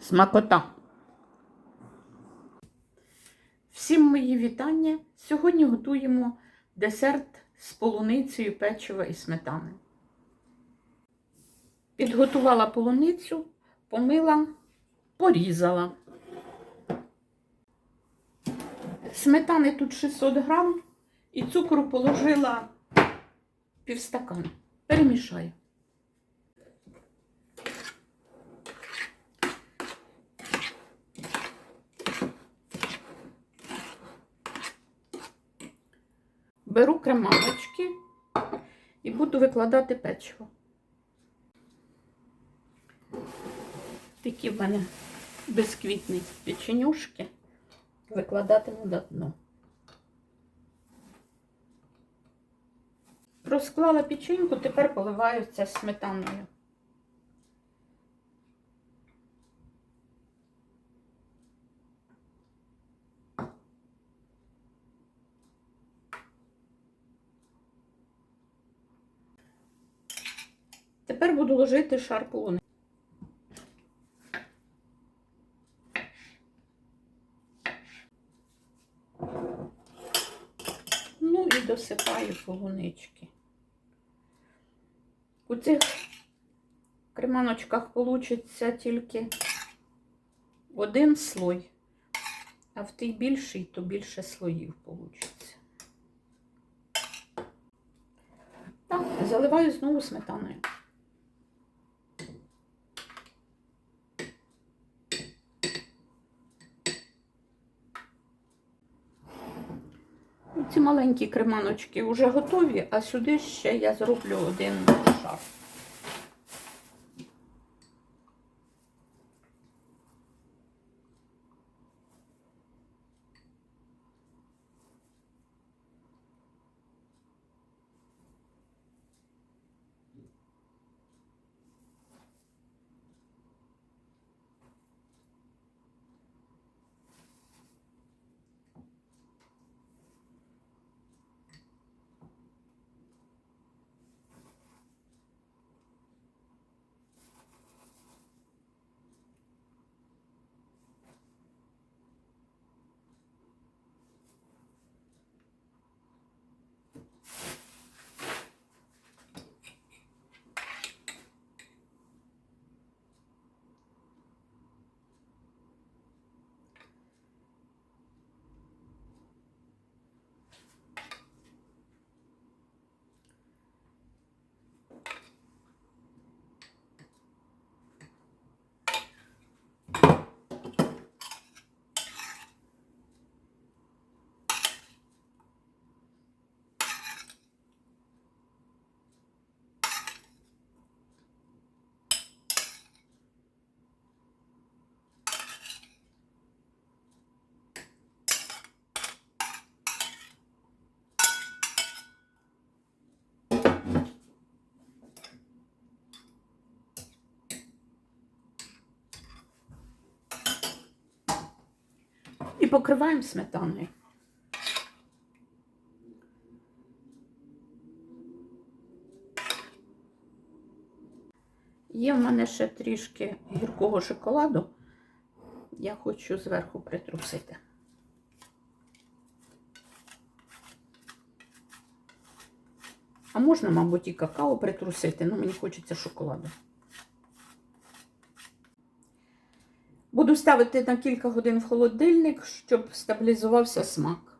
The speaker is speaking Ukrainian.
Смакота. Всім мої вітання. Сьогодні готуємо десерт з полуницею, печива і сметани. Підготувала полуницю, помила, порізала. Сметани тут 600 грам і цукру положила півстакана. Перемішаю. Беру креманочки і буду викладати печиво. Такі в мене безквітні печенюшки викладатиму на дно. Розклала печеньку, тепер поливаю це сметаною. Тепер буду ложити шар полуни. Ну і досипаю полунички. У цих креманочках получиться тільки один слой, а в тій більший, то більше слоїв получиться. Так, заливаю знову сметаною. Ці маленькі креманочки вже готові, а сюди ще я зроблю один шар. І покриваємо сметаною. Є в мене ще трішки гіркого шоколаду. Я хочу зверху притрусити. А можна, мабуть, і какао притрусити, але мені хочеться шоколаду. Буду ставити на кілька годин в холодильник, щоб стабілізувався смак.